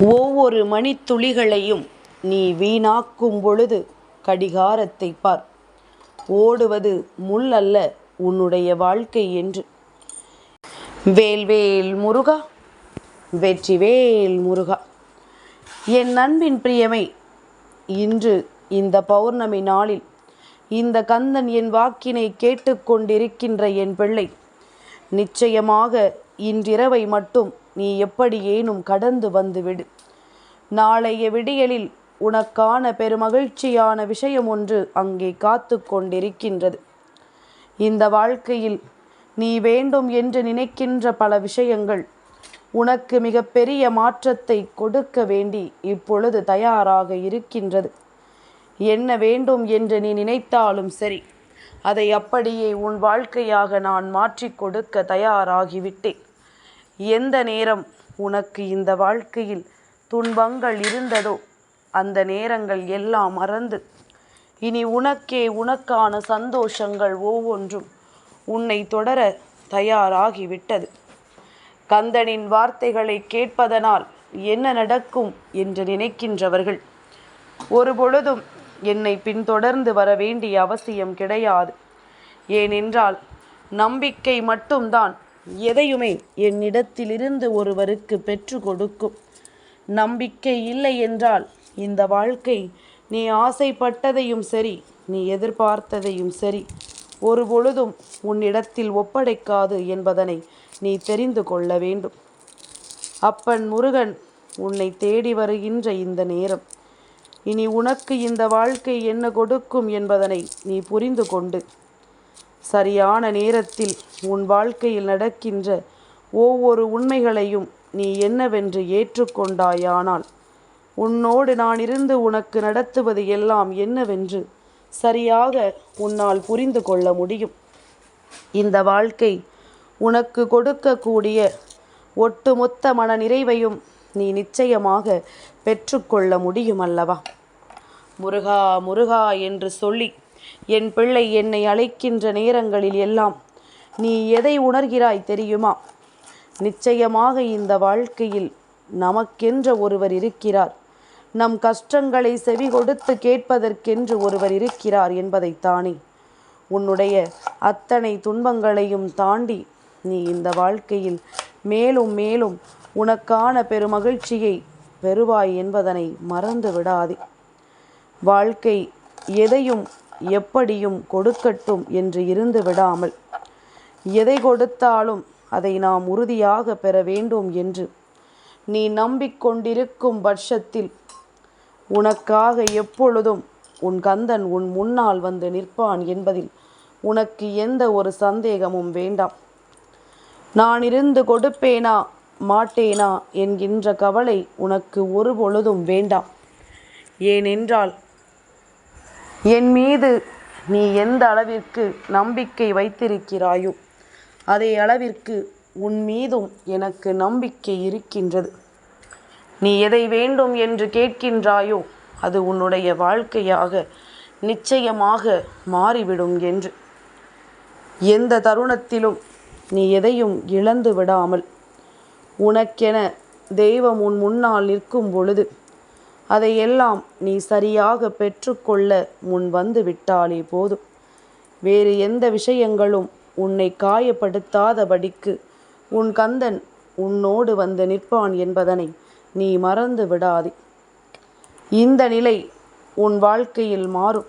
ஒவ்வொரு மணித்துளிகளையும் நீ வீணாக்கும் பொழுது கடிகாரத்தை பார். ஓடுவது முள் அல்ல உன்னுடைய வாழ்க்கை என்று. வேல்வேல் முருகா வெற்றிவேல் முருகா. என் நண்பின் பிரியமை இன்று இந்த பௌர்ணமி நாளில் இந்த கந்தன் என் வாக்கினை கேட்டுக்கொண்டிருக்கின்ற என் பிள்ளை நிச்சயமாக இன்றிரவை மட்டும் நீ எப்படியேனும் கடந்து வந்துவிடு நாளைய விடியலில் உனக்கான பெருமகிழ்ச்சியான விஷயம் ஒன்று அங்கே காத்து கொண்டிருக்கின்றது. இந்த வாழ்க்கையில் நீ வேண்டும் என்று நினைக்கின்ற பல விஷயங்கள் உனக்கு மிகப்பெரிய மாற்றத்தை கொடுக்க வேண்டி இப்பொழுது தயாராக இருக்கின்றது. என்ன வேண்டும் என்று நீ நினைத்தாலும் சரி அதை அப்படியே உன் வாழ்க்கையாக நான் மாற்றிக் கொடுக்க தயாராகிவிட்டேன். எந்த நேரம் உனக்கு இந்த வாழ்க்கையில் துன்பங்கள் இருந்ததோ அந்த நேரங்கள் எல்லாம் மறந்து. இனி உனக்கே உனக்கான சந்தோஷங்கள் ஒவ்வொன்றும் உன்னை தொடர தயாராகிவிட்டது. கந்தனின் வார்த்தைகளை கேட்பதனால் என்ன நடக்கும் என்று நினைக்கின்றவர்கள். ஒருபொழுதும் என்னை பின்தொடர்ந்து வர வேண்டிய அவசியம் கிடையாது. ஏனென்றால் நம்பிக்கை மட்டும்தான் எதையுமே என்னிடத்திலிருந்து ஒருவருக்கு பெற்று கொடுக்கும். நம்பிக்கை இல்லை என்றால் இந்த வாழ்க்கை நீ ஆசைப்பட்டதையும் சரி நீ எதிர்பார்த்ததையும் சரி ஒரு பொழுதும் உன்னிடத்தில் ஒப்படைக்காது என்பதனை நீ தெரிந்து கொள்ள வேண்டும். அப்பன் முருகன் உன்னை தேடி வருகின்ற இந்த நேரம். இனி உனக்கு இந்த வாழ்க்கை என்ன கொடுக்கும் என்பதனை நீ புரிந்து கொண்டு சரியான நேரத்தில் உன் வாழ்க்கையில் நடக்கின்ற ஒவ்வொரு உண்மைகளையும் நீ என்னவென்று ஏற்றுக்கொண்டாயானால் உன்னோடு நான் இருந்து உனக்கு நடத்துவது எல்லாம் என்னவென்று சரியாக உன்னால் புரிந்து கொள்ள முடியும். இந்த வாழ்க்கை உனக்கு கொடுக்கக்கூடிய ஒட்டுமொத்த மன நிறைவையும் நீ நிச்சயமாக பெற்றுக்கொள்ள முடியும் அல்லவா முருகா முருகா என்று சொல்லி என் பிள்ளை என்னை அழைக்கின்ற நேரங்களில் எல்லாம் நீ எதை உணர்கிறாய் தெரியுமா? நிச்சயமாக இந்த வாழ்க்கையில் நமக்கென்ற ஒருவர் இருக்கிறார். நம் கஷ்டங்களை செவி கொடுத்து கேட்பதற்கென்று ஒருவர் இருக்கிறார் என்பதைத்தானே. உன்னுடைய அத்தனை துன்பங்களையும் தாண்டி நீ இந்த வாழ்க்கையில் மேலும் மேலும் உனக்கான பெருமகிழ்ச்சியை பெறுவாய் என்பதனை மறந்து விடாதே வாழ்க்கை எதையும் எப்படியும் கொடுக்கட்டும் என்று இருந்து விடாமல் எதை கொடுத்தாலும் அதை நாம் உறுதியாக பெற வேண்டும் என்று நீ நம்பிக்கொண்டிருக்கும் பட்சத்தில் உனக்காக எப்பொழுதும் உன் கந்தன் உன் முன்னால் வந்து நிற்பான் என்பதில் உனக்கு எந்த ஒரு சந்தேகமும் வேண்டாம். நான் இருந்து கொடுப்பேனா மாட்டேனா என்கின்ற கவலை உனக்கு ஒரு பொழுதும் வேண்டாம். ஏனென்றால் என் மீது நீ எந்த அளவிற்கு நம்பிக்கை வைத்திருக்கிறாயோ அதே அளவிற்கு உன் மீதும் எனக்கு நம்பிக்கை இருக்கின்றது. நீ எதை வேண்டும் என்று கேட்கின்றாயோ அது உன்னுடைய வாழ்க்கையாக நிச்சயமாக மாறிவிடும் என்று. எந்த தருணத்திலும் நீ எதையும் இழந்து விடாமல் உனக்கென தெய்வம் உன் முன்னால் நிற்கும் பொழுது அதையெல்லாம் நீ சரியாக பெற்றுக்கொள்ள முன் வந்து விட்டாலே போதும். வேறு எந்த விஷயங்களும் உன்னை காயப்படுத்தாதபடிக்கு உன் கந்தன் உன்னோடு வந்து நிற்பான் என்பதனை நீ மறந்து விடாதே. இந்த நிலை உன் வாழ்க்கையில் மாறும்.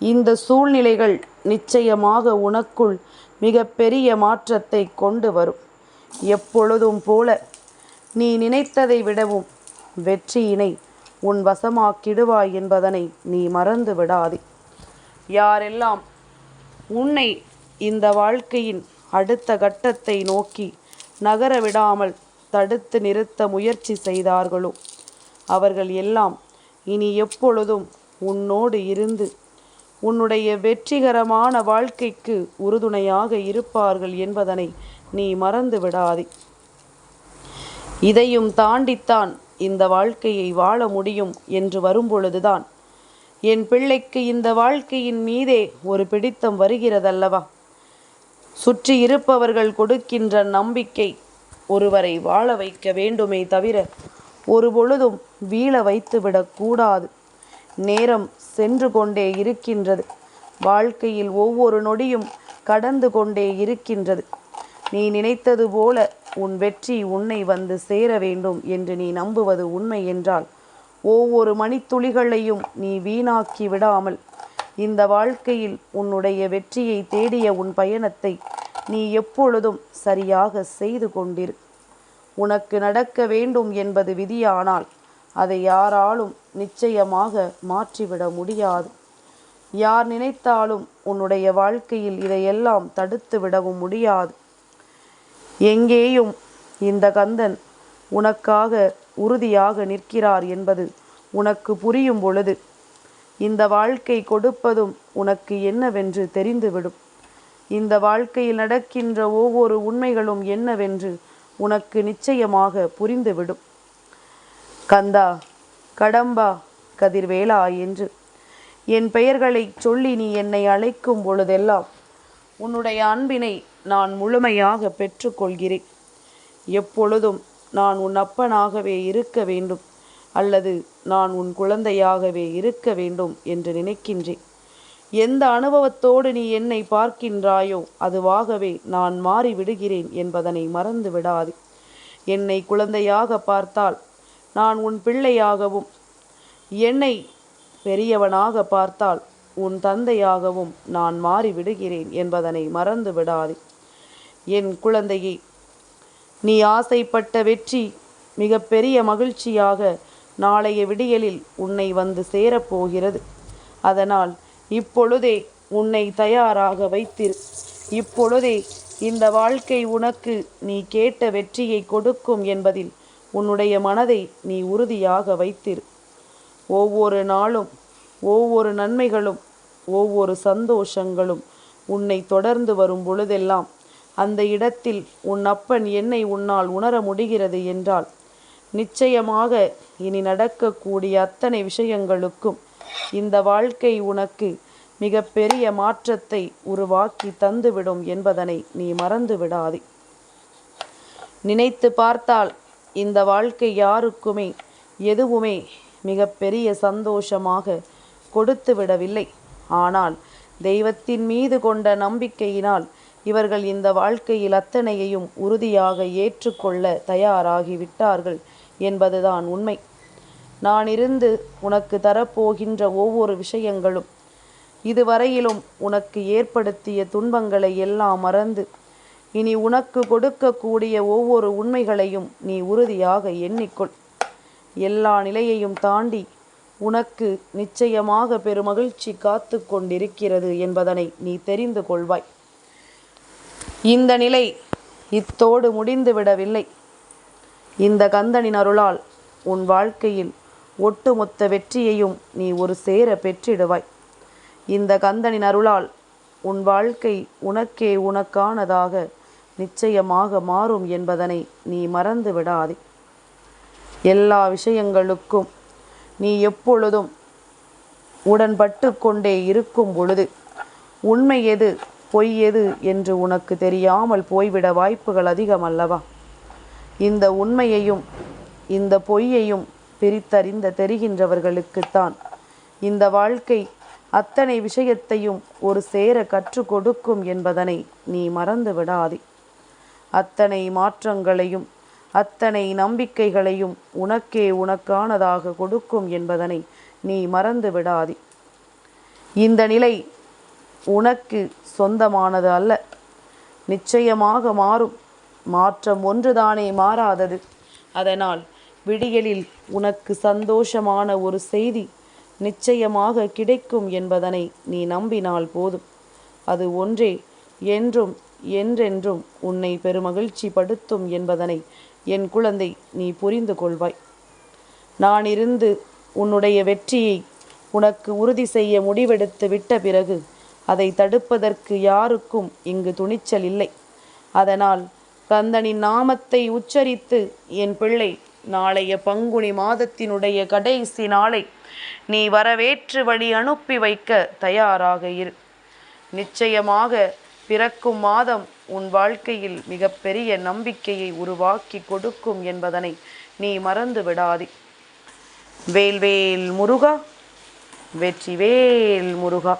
இந்த சூழ்நிலைகள் நிச்சயமாக உனக்குள் மிக பெரிய மாற்றத்தை கொண்டு வரும். எப்பொழுதும் போல நீ நினைத்ததை விடவும் வெற்றியினை உன் வசமாக்கிடுவாய் என்பதனை நீ மறந்து விடாதே. யாரெல்லாம் உன்னை இந்த வாழ்க்கையின் அடுத்த கட்டத்தை நோக்கி நகர விடாமல் தடுத்து நிறுத்த முயற்சி செய்தார்களோ? அவர்கள் எல்லாம் இனி எப்பொழுதும் உன்னோடு இருந்து உன்னுடைய வெற்றிகரமான வாழ்க்கைக்கு உறுதுணையாக இருப்பார்கள் என்பதனை நீ மறந்து விடாதே. இதையும் தாண்டித்தான் இந்த வாழ்க்கையை வாழ முடியும் என்று வரும்பொழுதுதான் என் பிள்ளைக்கு இந்த வாழ்க்கையின் மீதே ஒரு பிடித்தம் வருகிறதல்லவா? சுற்றி இருப்பவர்கள் கொடுக்கின்ற நம்பிக்கை ஒருவரை வாழ வைக்க வேண்டுமே தவிர ஒரு பொழுதும் வீழ வைத்துவிடக்கூடாது நேரம் சென்று கொண்டே இருக்கின்றது. வாழ்க்கையில் ஒவ்வொரு நொடியும் கடந்து கொண்டே இருக்கின்றது. நீ நினைத்தது போல உன் வெற்றி உன்னை வந்து சேர வேண்டும் என்று நீ நம்புவது உண்மை என்றால் ஒவ்வொரு மணித்துளிகளையும் நீ வீணாக்கி விடாமல் இந்த வாழ்க்கையில் உன்னுடைய வெற்றியை தேடிய உன் பயணத்தை நீ எப்பொழுதும் சரியாக செய்து கொண்டிரு. உனக்கு நடக்க வேண்டும் என்பது விதியானால் அதை யாராலும் நிச்சயமாக மாற்றிவிட முடியாது. யார் நினைத்தாலும் உன்னுடைய வாழ்க்கையில் இதையெல்லாம் தடுத்து விடவும் முடியாது. எங்கேயும் இந்த கந்தன் உனக்காக உறுதியாக நிற்கிறார் என்பது உனக்கு புரியும் பொழுது இந்த வாழ்க்கை கொடுப்பதும் உனக்கு என்னவென்று தெரிந்துவிடும். இந்த வாழ்க்கையில் நடக்கின்ற ஒவ்வொரு உண்மைகளும் என்னவென்று உனக்கு நிச்சயமாக புரிந்துவிடும். கந்தா கடம்பா கதிர்வேலா என்று என் பெயர்களை சொல்லி நீ என்னை அழைக்கும் பொழுதெல்லாம் உன்னுடைய அன்பினை நான் முழுமையாக பெற்றுக்கொள்கிறேன். எப்பொழுதும் நான் உன் அப்பனாகவே இருக்க வேண்டும் அல்லது நான் உன் குழந்தையாகவே இருக்க வேண்டும் என்று நினைக்கின்றேன். எந்த அனுபவத்தோடு நீ என்னை பார்க்கின்றாயோ அதுவாகவே நான் மாறிவிடுகிறேன் என்பதனை மறந்து விடாது என்னை குழந்தையாக பார்த்தால் நான் உன் பிள்ளையாகவும் என்னை பெரியவனாக பார்த்தால் உன் தந்தையாகவும் நான் மாறிவிடுகிறேன் என்பதனை மறந்து விடாதே என் குழந்தையே நீ ஆசைப்பட்ட வெற்றி மிக பெரிய மகிழ்ச்சியாக நாளைய விடியலில் உன்னை வந்து சேரப்போகிறது. அதனால் இப்பொழுதே உன்னை தயாராக வைத்திரு. இப்பொழுதே இந்த வாழ்க்கை உனக்கு நீ கேட்ட வெற்றியை கொடுக்கும் என்பதில் உன்னுடைய மனதை நீ உறுதியாக வைத்திரு. ஒவ்வொரு நாளும் ஒவ்வொரு நன்மைகளும் ஒவ்வொரு சந்தோஷங்களும் உன்னை தொடர்ந்து வரும் பொழுதெல்லாம் அந்த இடத்தில் உன் அப்பன் என்னை உன்னால் உணர முடிகிறது என்றால் நிச்சயமாக இனி நடக்கக்கூடிய அத்தனை விஷயங்களுக்கும் இந்த வாழ்க்கை உனக்கு மிக பெரிய மாற்றத்தை உருவாக்கி தந்துவிடும் என்பதனை நீ மறந்து விடாதே. நினைத்து பார்த்தால் இந்த வாழ்க்கை யாருக்குமே எதுவுமே மிக பெரிய சந்தோஷமாக கொடுத்து விடவில்லை ஆனால் தெய்வத்தின் மீது கொண்ட நம்பிக்கையினால் இவர்கள் இந்த வாழ்க்கையில் அத்தனையையும் உறுதியாக ஏற்றுக்கொள்ள தயாராகி விட்டார்கள் என்பதுதான் உண்மை. நான் இருந்து உனக்கு தரப்போகின்ற ஒவ்வொரு விஷயங்களும் இதுவரையிலும் உனக்கு ஏற்படுத்திய துன்பங்களை எல்லாம் மறந்து இனி உனக்கு கொடுக்கக்கூடிய ஒவ்வொரு உண்மைகளையும் நீ உறுதியாக எண்ணிக்கொள். எல்லா நிலையையும் தாண்டி உனக்கு நிச்சயமாக பெருமகிழ்ச்சி காத்து கொண்டிருக்கிறது என்பதனை நீ தெரிந்து கொள்வாய். இந்த நிலை இத்தோடு முடிந்துவிடவில்லை. இந்த கந்தனின் அருளால் உன் வாழ்க்கையில் ஒட்டுமொத்த வெற்றியையும் நீ ஒரு சேர பெற்றிடுவாய். இந்த கந்தனின் அருளால் உன் வாழ்க்கை உனக்கே உனக்கானதாக நிச்சயமாக மாறும் என்பதனை நீ மறந்து விடாதே. எல்லா விஷயங்களுக்கும் நீ எப்பொழுதும் உடன்பட்டு கொண்டே இருக்கும் பொழுது உண்மை எது பொய் எது என்று உனக்கு தெரியாமல் போய்விட வாய்ப்புகள் அதிகம் அல்லவா? இந்த உண்மையையும் இந்த பொய்யையும் பிரித்தறிந்த தெரிகின்றவர்களுக்குத்தான் இந்த வாழ்க்கை அத்தனை விஷயத்தையும் ஒரு சேர கற்றுக் கொடுக்கும் என்பதனை நீ மறந்து விடாதே. அத்தனை மாற்றங்களையும் அத்தனை நம்பிக்கைகளையும் உனக்கே உனக்கானதாக கொடுக்கும் என்பதனை நீ மறந்து விடாதே. இந்த நிலை உனக்கு சொந்தமானது அல்ல. நிச்சயமாக மாறும். மாற்றம் ஒன்றுதானே மாறாதது. அதனால் விடியலில் உனக்கு சந்தோஷமான ஒரு செய்தி நிச்சயமாக கிடைக்கும் என்பதனை நீ நம்பினால் போதும். அது ஒன்றே. என்றும் என்றென்றும் உன்னை பெருமகிழ்ச்சி படுத்தும் என்பதனை என் குழந்தை நீ புரிந்து கொள்வாய். நான் இருந்து உன்னுடைய வெற்றியை உனக்கு உறுதி செய்ய முடிவெடுத்து விட்ட பிறகு அதை தடுப்பதற்கு யாருக்கும் இங்கு துணிச்சல் இல்லை. அதனால் கந்தனின் நாமத்தை உச்சரித்து என் பிள்ளை நாளைய பங்குனி மாதத்தினுடைய கடைசி நாளை நீ வரவேற்று வழி அனுப்பி வைக்க தயாராக இரு. நிச்சயமாக பிறக்கும் மாதம் உன் வாழ்க்கையில் மிகப்பெரிய நம்பிக்கையை உருவாக்கி கொடுக்கும் என்பதனை நீ மறந்து விடாதே. வேல்வேல் முருகா வெற்றிவேல் முருகா.